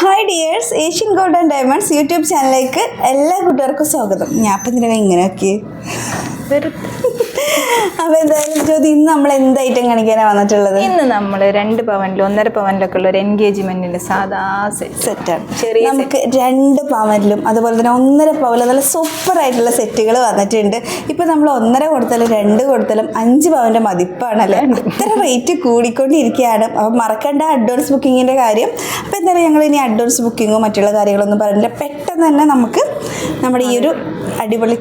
Hi dears Asian gold and diamonds YouTube ചാനലിലേക്ക് എല്ലാ കൂട്ടുകാർക്കും സ്വാഗതം. ഞാൻ അപ്പം ഇങ്ങനെ ഇങ്ങനെയൊക്കെ? അപ്പോൾ എന്തായാലും ജ്യോതി ഇന്ന് നമ്മൾ എന്ത് ഐറ്റം കാണിക്കാനാണ് വന്നിട്ടുള്ളത്? ഇന്ന് നമ്മൾ രണ്ട് പവനിലും ഒന്നര പവനിലൊക്കെ ഉള്ള ഒരു എൻഗേജ്മെന്റിന്റെ സാധാ സെറ്റ് സെറ്റാണ് ചെറിയ നമുക്ക് രണ്ട് പവനിലും അതുപോലെ തന്നെ ഒന്നര പവനിലും നല്ല സൂപ്പർ ആയിട്ടുള്ള സെറ്റുകൾ വന്നിട്ടുണ്ട്. ഇപ്പൊ നമ്മൾ ഒന്നര കൊടുത്താലും രണ്ട് കൊടുത്താലും അഞ്ച് പവന്റെ മതിപ്പാണല്ലേ? ഇത്ര റേറ്റ് കൂടിക്കൊണ്ടിരിക്കുകയാണ്. അപ്പം മറക്കണ്ട അഡ്വാൻസ് ബുക്കിങ്ങിന്റെ കാര്യം. അപ്പൊ എന്തായാലും ഞങ്ങൾ ഇനി അഡ്വാൻസ് ബുക്കിങ്ങോ മറ്റുള്ള കാര്യങ്ങളൊന്നും പറഞ്ഞില്ല പെട്ടെന്ന് തന്നെ നമുക്ക് നമ്മുടെ ഈ ഒരു അടിപൊളി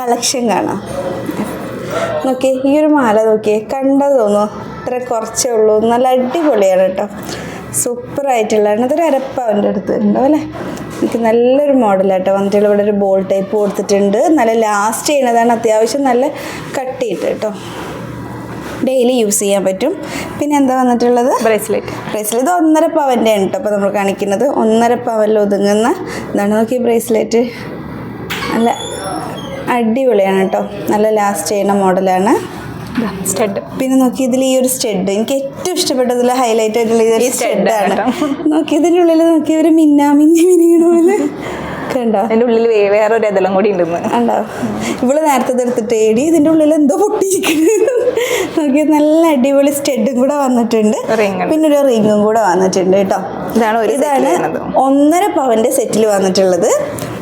കളക്ഷൻ കാണാം. നോക്കിയേ ഈ ഒരു മാല നോക്കിയേ കണ്ടത് തോന്നുന്നു ഇത്ര കുറച്ചേ ഉള്ളൂ. നല്ല അടിപൊളിയാണ് കേട്ടോ. സൂപ്പർ അതൊരു അരപ്പ അരപ്പവന്റെ അടുത്ത് ഉണ്ടാവും അല്ലേ? എനിക്ക് നല്ലൊരു മോഡലായിട്ടോ വന്നിട്ടുള്ള ഇവിടെ ഒരു ബോൾ ടൈപ്പ് കൊടുത്തിട്ടുണ്ട്. നല്ല ലാസ്റ്റ് ചെയ്യണതാണ്. അത്യാവശ്യം നല്ല കട്ട് ചെയ്തിട്ട് കേട്ടോ. ഡെയിലി യൂസ് ചെയ്യാൻ പറ്റും. പിന്നെ എന്താ വന്നിട്ടുള്ളത്? ബ്രേസ്ലെറ്റ് ബ്രേസ്ലെറ്റ് ഇത് ഒന്നര പവന്റെ ആണ് കേട്ടോ. അപ്പോൾ നമ്മൾ കാണിക്കുന്നത്. ഒന്നര പവനിൽ ഒതുങ്ങുന്ന ഇതാണ് നോക്കി ബ്രേസ്ലെറ്റ് നല്ല അടിപൊളിയാണ് കേട്ടോ. നല്ല ലാസ്റ്റ് ചെയ്യുന്ന മോഡലാണ്. സ്റ്റഡ് പിന്നെ നോക്കി ഇതിൽ ഈ ഒരു സ്റ്റഡ് എനിക്ക് ഏറ്റവും ഇഷ്ടപ്പെട്ടതിൽ ഹൈലൈറ്റ് ആയിട്ടുള്ള ഈ സ്റ്റഡാണ് ആണ്. നോക്കി ഇതിന്റെ ഉള്ളിൽ നോക്കി ഒരു മിന്നാ മിന്നി മിനിങ്ങണ പോലെ. കണ്ടോ? ഉള്ളിൽ വേറെ ഒരു ഇതെല്ലാം കൂടി ഉണ്ടെന്ന് ഉണ്ടോ ഇവൾ നേരത്തെ എടുത്തിട്ട് ഏടി ഇതിന്റെ ഉള്ളിൽ എന്തോ പൊട്ടിയിരിക്കുന്നു നോക്കി നല്ല അടിപൊളി സ്റ്റഡും കൂടെ വന്നിട്ടുണ്ട്. പിന്നെ ഒരു റിങ്ങും കൂടെ വന്നിട്ടുണ്ട് കേട്ടോ. ഇതാണ് ഇതാണ് ഒന്നര പവന്റെ സെറ്റിൽ വന്നിട്ടുള്ളത്.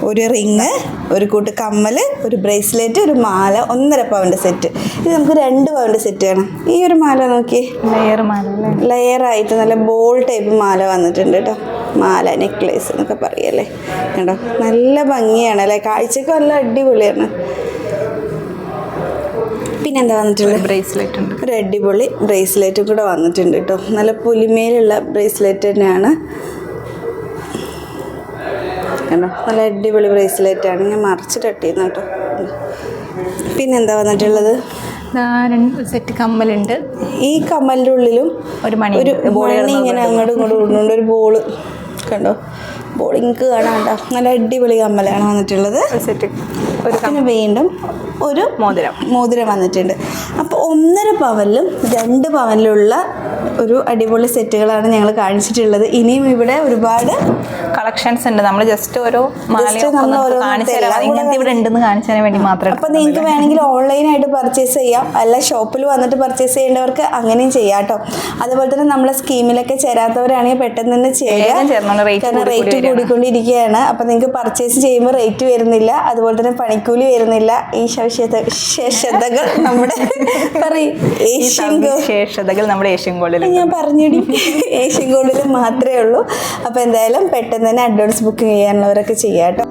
ഒരു റിങ് ഒരു കൂട്ട് കമ്മൽ ഒരു ബ്രേസ്ലെറ്റ് ഒരു മാല ഒന്നര പവന്റെ സെറ്റ് ഇത് നമുക്ക് രണ്ട് പവന്റെ സെറ്റ് ആണ്. ഈ ഒരു മാല നോക്കി ലെയർ മാല ലെയർ ആയിട്ട് നല്ല ബോൾ ടൈപ്പ് മാല വന്നിട്ടുണ്ട് കേട്ടോ മാല നെക്ലേസ് എന്നൊക്കെ പറയല്ലേ. കേട്ടോ നല്ല ഭംഗിയാണ് അല്ലേ? കാഴ്ചക്ക് നല്ല അടിപൊളിയാണ്. പിന്നെന്താ വന്നിട്ടുള്ളത്? ബ്രേസ്ലെറ്റ് ഉണ്ട്. ഒരു അടിപൊളി ബ്രേസ്ലെറ്റ് കൂടെ വന്നിട്ടുണ്ട് കേട്ടോ നല്ല പുലിമേലുള്ള ബ്രേസ്ലെറ്റ് തന്നെയാണ്. കണ്ടോ? നല്ല അടിപൊളി ബ്രേസ്ലെറ്റ് ആണ്. ഞാൻ മറിച്ച് കട്ട് ചെയ്യുന്ന കേട്ടോ പിന്നെന്താ വന്നിട്ടുള്ളത്? സെറ്റ് കമ്മലുണ്ട് ഈ കമ്മലിന്റെ ഉള്ളിലും ഒരു മണി ഒരു മണി ഇങ്ങനെ അങ്ങോട്ടും ഇങ്ങോട്ടും ഇടുന്നുണ്ട് ഒരു ബോൾ കണ്ടോ? ബോൾ ഇങ്ക് കാണാണ്ടോ നല്ല അടിപൊളി കമ്മലാണ് വന്നിട്ടുള്ളത്. സെറ്റ് പിന്നെ വീണ്ടും ഒരു മോതിരം മോതിരം വന്നിട്ടുണ്ട്. അപ്പോൾ ഒന്നര പവനിലും രണ്ട് പവനിലുള്ള ഒരു അടിപൊളി സെറ്റുകളാണ് ഞങ്ങൾ കാണിച്ചിട്ടുള്ളത്. ഇനിയും ഇവിടെ ഒരുപാട് കളക്ഷൻസ് ഉണ്ട്. നമ്മൾ ജസ്റ്റ് ഓരോ ഇങ്ങനത്തെ ഇവിടെ ഉണ്ടെന്ന് കാണിച്ചു തരാൻ വേണ്ടി മാത്രം അപ്പോൾ നിങ്ങൾക്ക് വേണമെങ്കിൽ ഓൺലൈനായിട്ട് പർച്ചേസ് ചെയ്യാം. അല്ല ഷോപ്പിൽ വന്നിട്ട് പർച്ചേസ് ചെയ്യേണ്ടവർക്ക് അങ്ങനെയും ചെയ്യാം കേട്ടോ. അതുപോലെ തന്നെ നമ്മളെ സ്കീമിലൊക്കെ ചേരാത്തവരാണെങ്കിൽ പെട്ടെന്ന് തന്നെ ചെയ്യാം കാരണം റേറ്റ് കൂടി കൂടിക്കൊണ്ടിരിക്കുകയാണ്. അപ്പോൾ നിങ്ങൾക്ക് പർച്ചേസ് ചെയ്യുമ്പോൾ റേറ്റ് വരുന്നില്ല. അതുപോലെ തന്നെ പണിക്കൂലി വരുന്നില്ല. ഈ ശേഷതകൾ നമ്മുടെ പറയും. ഈ ഏഷ്യൻ ഗോ നമ്മുടെ ഏഷ്യൻ ഗോൾഡിൽ ഞാൻ പറഞ്ഞിടി. ഏഷ്യൻ ഗോൾഡിൽ മാത്രമേ ഉള്ളൂ. അപ്പോൾ എന്തായാലും പെട്ടെന്ന് തന്നെ അഡ്വാൻസ് ബുക്കിംഗ് ചെയ്യാനുള്ളവരൊക്കെ ചെയ്യാം കേട്ടോ.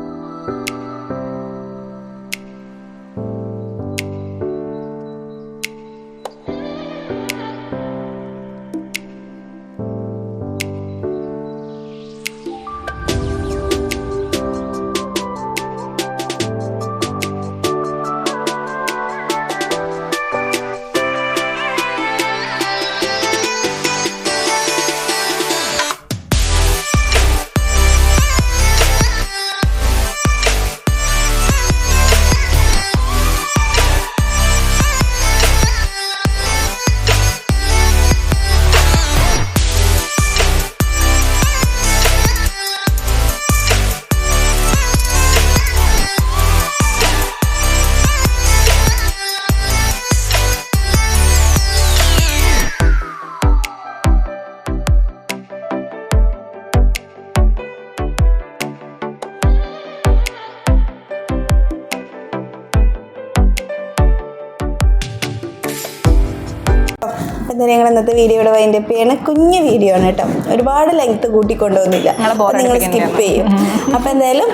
എന്താ ഞങ്ങൾ ഇന്നത്തെ വീഡിയോ ഇവിടെ വൈൻഡ് അപ്പ് ചെയ്യണ കുഞ്ഞു വീഡിയോ ആണ് കേട്ടോ. ഒരുപാട് ലെങ്ത് കൂട്ടിക്കൊണ്ടുവന്നില്ല. നിങ്ങൾ സ്കിപ്പ് ചെയ്യും. അപ്പോൾ എന്തായാലും